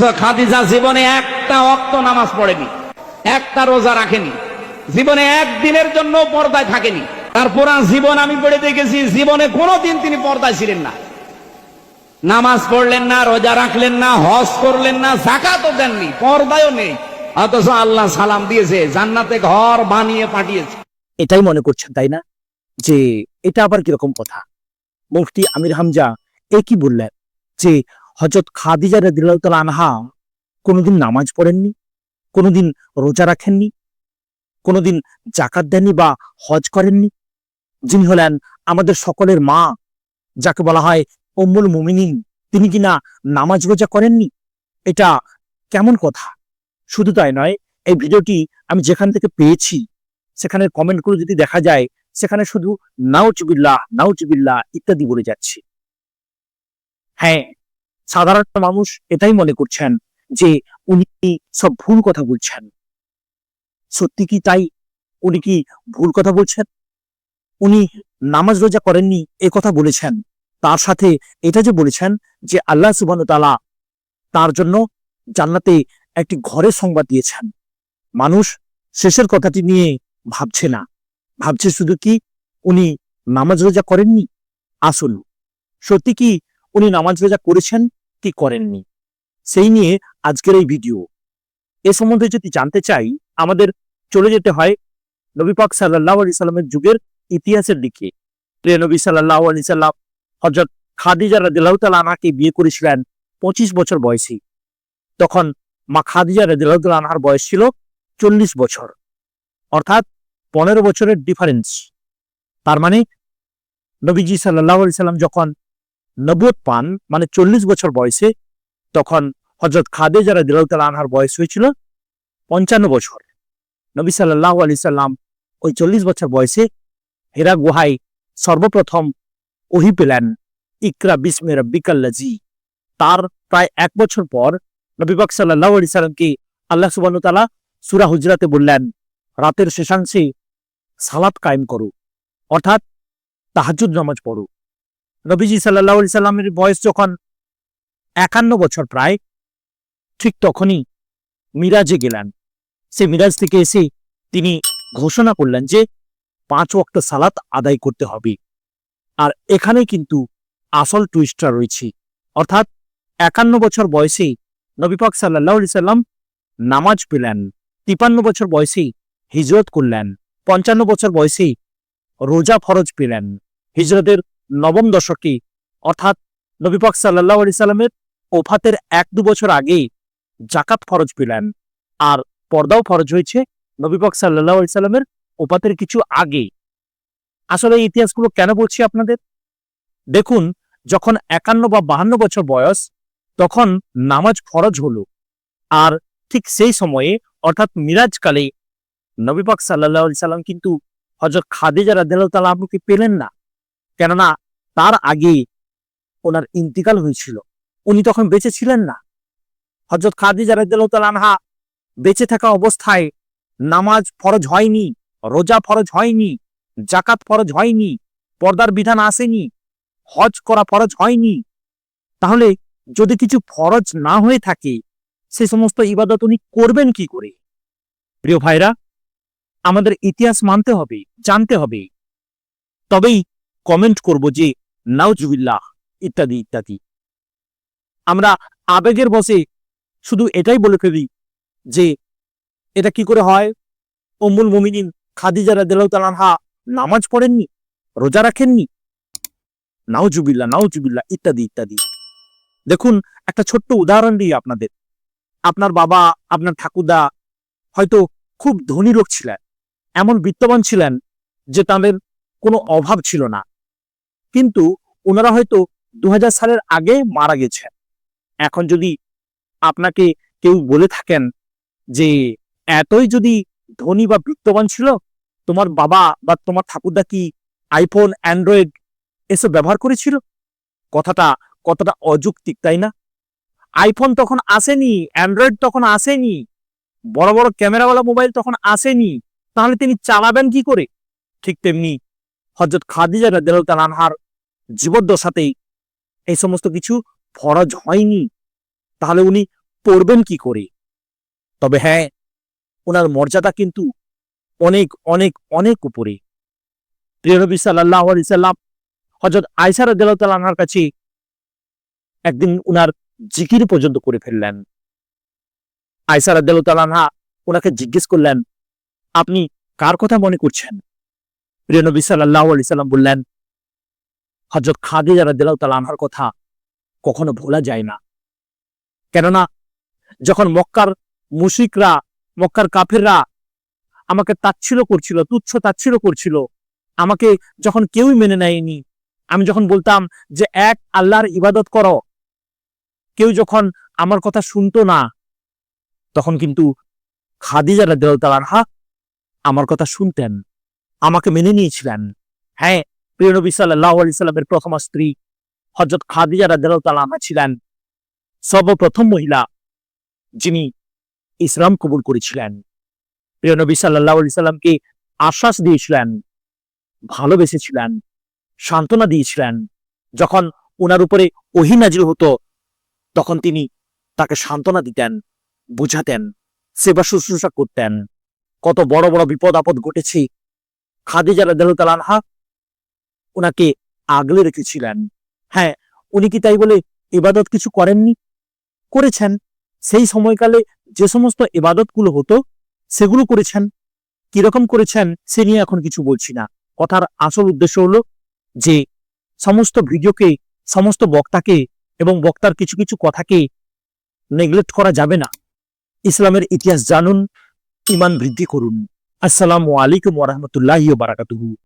খাদিজা জীবনে একটা অক্ত নামাজ পড়েনি, একটা রোজা রাখেনি, জীবনে একদিনের জন্য পর্দায় থাকেনি। তার পুরা জীবন আমি পড়ে দেখেছি, জীবনে তিনি পর্দায় ছিলেন না। নামাজ পড়লেন না, রোজা রাখলেন না, হজ করলেন না জাকাতও দেননি, পর্দায়ও নেই। অথচ আল্লাহ সালাম দিয়েছে, জান্নাতে ঘর বানিয়ে পাঠিয়েছে। এটাই মনে করছেন, তাই না? যে এটা আবার কীরকম কথা? মুফতি আমির হামজা এ কি বললেন? যে হজরত খাদিজা রাদিয়াল্লাহু তাআলা আনহা কোনোদিন নামাজ পড়েননি, কোনোদিন রোজা রাখেননি, কোনোদিন জাকাত দেননি বা হজ করেননি। যিনি হলেন আমাদের সকলের মা, যাকে বলা হয় উম্মুল মুমিনিন, তিনি কিনা নামাজ রোজা করেননি? এটা কেমন কথা? শুধু তাই নয়, এই ভিডিওটি আমি যেখান থেকে পেয়েছি, সেখানে কমেন্টগুলো যদি দেখা যায়, সেখানে শুধু নাউজুবিল্লাহ নাউজুবিল্লাহ ইত্যাদি বলে যাচ্ছে। হ্যাঁ সাধারণ মানুষ এটাই মনে করছেন যে উনি সব ভুল কথা বলছেন। সত্যি কি তাই উনি কি ভুল কথা বলছেন? উনি নামাজ রোজা করেননি, এ কথা বলেছেন। তার সাথে এটা যে বলেছেন যে আল্লাহ সুবান তালা তার জন্য জান্নাতে একটি ঘরের সংবাদ দিয়েছেন। মানুষ শেষের কথাটি নিয়ে ভাবছে না। ভাবছে শুধু কি উনি নামাজ রোজা করেননি? আসল সত্যি কি উনি নামাজ রোজা করেছেন? কি করেননি? সেই নিয়ে আজকের এই ভিডিও এ সম্বন্ধে যদি জানতে চাই, আমাদের চলে যেতে হয় নবী পাক সাল্লাহ আলি সাল্লামের যুগের ইতিহাসের দিকে। প্রিয় নবী সাল্লাহ আলি সাল্লাম হজরত খাদিজা রাদিল্লাহ তালা বিয়ে করেছিলেন পঁচিশ বছর বয়সী। তখন মা খাদিজা রাদিল্লাহ তালা আনহার বয়স ছিল চল্লিশ বছর। অর্থাৎ পনেরো বছরের ডিফারেন্স তার মানে নবীজি সাল্লাহ আলি সাল্লাম যখন নবুয়ত পান মানে চল্লিশ বছর বয়সে তখন হজরত খাদে যারা দিলাউতাল আনহার বয়স হয়েছিল পঞ্চান্ন বছর। নবী সাল্লাহ আলি সাল্লাম ওই চল্লিশ বছর বয়সে হেরা গুহায় সর্বপ্রথম ওহি পেলেন, ইকরা বিসমে রব্বিকাল্লাজি তার প্রায় এক বছর পর নবীবাক সাল্লাহ আলি সাল্লামকে আল্লাহ সুবাহ তালা সুরা হুজরাতে বললেন, রাতের শেষাংশে সালাত কায়েম করো, অর্থাৎ তাহাজুদ নামাজ পড়ো। নবীজি সাল্লাহ সাল্লামের বয়স যখন একান্ন বছর প্রায়, ঠিক তখনই মিরাজে গেলেন। সে মিরাজ থেকে এসে তিনি ঘোষণা করলেন যে পাঁচ ওয়াক্ত সালাত আদায় করতে হবে। আর এখানে কিন্তু আসল টুইস্টটা রয়েছে। অর্থাৎ একান্ন বছর বয়সে নবীপাক সাল্লাহ সাল্লাম নামাজ পেলেন, তিপান্ন বছর বয়সেই হিজরত করলেন, পঞ্চান্ন বছর বয়সেই রোজা ফরজ পেলেন, হিজরতের নবম দশকে, অর্থাৎ নবীপাক সাল্লাহ আলি সাল্লামের ওফাতের এক দু বছর আগে জাকাত ফরজ পেলেন। আর পর্দাও ফরজ হয়েছে নবীপাক সাল্লাহ আলি সাল্লামের ওফাতের কিছু আগে আসলে এই ইতিহাসগুলো কেন বলছি আপনাদের? দেখুন, যখন একান্ন বা বাহান্ন বছর বয়স, তখন নামাজ ফরজ হলো। আর ঠিক সেই সময়ে, অর্থাৎ মিরাজকালে নবীপাক সাল্লাহ সাল্লাম কিন্তু হজরত খাদিজা আপুকে পেলেন না। কেননা তার আগে ওনার ইন্তিকাল হয়েছিল। উনি তখন বেঁচে ছিলেন না। হজরত খাদিজা রাদিয়াল্লাহু আনহা বেঁচে থাকা অবস্থায় নামাজ ফরজ হয়নি, রোজা ফরজ হয়নি জাকাত ফরজ হয়নি, পর্দার বিধান আসেনি, হজ করা ফরজ হয়নি। তাহলে যদি কিছু ফরজ না হয়ে থাকে, সে সমস্ত ইবাদত উনি করবেন কি করে? প্রিয় ভাইরা, আমাদের ইতিহাস মানতে হবে, জানতে হবে। তবেই কমেন্ট করব যে, নাউজুবিল্লাহ, ইত্যাদি ইত্যাদি। আমরা আবেগের বসে শুধু এটাই বলে ফেলি যে, এটা কি করে হয়? অম্বুল মুমিনিন খাদিজা রাদিয়াল্লাহু নামাজ পড়েননি, রোজা রাখেননি? নাউজুবিল্লাহ নাউজুবিল্লাহ, ইত্যাদি ইত্যাদি। দেখুন, একটা ছোট্ট উদাহরণ দিই আপনাদের। আপনার বাবা, আপনার ঠাকুরদা হয়তো খুব ধনী লোক ছিলেন, এমন বিত্তবান ছিলেন যে তাদের কোনো অভাব ছিল না। কিন্তু ওনারা হয়তো দু হাজার সালের আগে মারা গেছেন। এখন যদি আপনাকে কেউ বলে থাকেন যে এতই যদি ধনী বা বিত্তবান ছিল, তোমার বাবা বা তোমার ঠাকুরদা কি আইফোন অ্যান্ড্রয়েড এসব ব্যবহার করেছিল? কথাটা কতটা অযৌক্তিক, তাই না? আইফোন তখন আসেনি অ্যান্ড্রয়েড তখন আসেনি, বড় বড় ক্যামেরাওয়ালা মোবাইল তখন আসেনি, তাহলে তিনি চালাবেন কি করে? ঠিক তেমনি হজরত খাদিজা তাআলা আনহার জীবদ্দশাতেই এই সমস্ত কিছু ফরজ হয়নি। তাহলে উনি পড়বেন কি করে? তবে হ্যাঁ ওনার মর্যাদা কিন্তু অনেক অনেক অনেক উপরে। প্রিয়নবী সাল্লাহ আলিসাল্লাম হজরত আয়সার দেলতালার কাছে একদিন উনার জিকির পর্যন্ত করে ফেললেন। আয়সার দেলতালানহা ওনাকে জিজ্ঞেস করলেন, আপনি কার কথা মনে করছেন? প্রিয়নবী সাল্লাহ আলি সাল্লাম বললেন হজরত খাদিজা রাদিয়াল্লাহু তাআলা আনহার কথা কখনো ভোলা যায় না। কেননা যখন মক্কার মুশিকরা মক্কার কাফেররা আমাকে তাচ্ছিল করছিল, তুচ্ছ তাচ্ছিল করছিল, আমাকে যখন কেউই মেনে নেয়নি, আমি যখন বলতাম যে, এক, আল্লাহর ইবাদত করো। কেউ যখন আমার কথা শুনতো না, তখন কিন্তু খাদিজা রাদিয়াল্লাহু তাআলা আনহা আমার কথা শুনতেন, আমাকে মেনে নিয়েছিলেন। হ্যাঁ প্রিয় নবী সাল্লাহ আলি সাল্লামের প্রথম স্ত্রী হজরত খাদিজা তাআলা ছিলেন। সর্বপ্রথম মহিলা যিনি ইসলাম কবুল করেছিলেন। প্রিয় নবী সাল্লাহ আলি সাল্লামকে আশ্বাস দিয়েছিলেন, ভালোবেসেছিলেন, সান্ত্বনা দিয়েছিলেন। যখন ওনার উপরে ওহি নাজিল হতো, তখন তিনি তাকে সান্ত্বনা দিতেন, বুঝাতেন, সেবা শুশ্রূষা করতেন। কত বড় বড় বিপদ আপদ ঘটেছে। খাদিজা আনহা ওনাকে আগলে রেখেছিলেন। হ্যাঁ উনি কি তাই বলে ইবাদত কিছু করেননি? করেছেন। সেই সময়কালে যে সমস্ত ইবাদতগুলো হতো, সেগুলো করেছেন। কীরকম করেছেন, সে নিয়ে এখন কিছু বলছি না। কথার আসল উদ্দেশ্য হলো যে, সমস্ত ভিডিওকে, সমস্ত বক্তাকে এবং বক্তার কিছু কিছু কথাকে নেগলেক্ট করা যাবে না। ইসলামের ইতিহাস জানুন ইমান বৃদ্ধি করুন। আসসালামু আলাইকুম ওরহমতুল্লাহ বারাকাতুহু।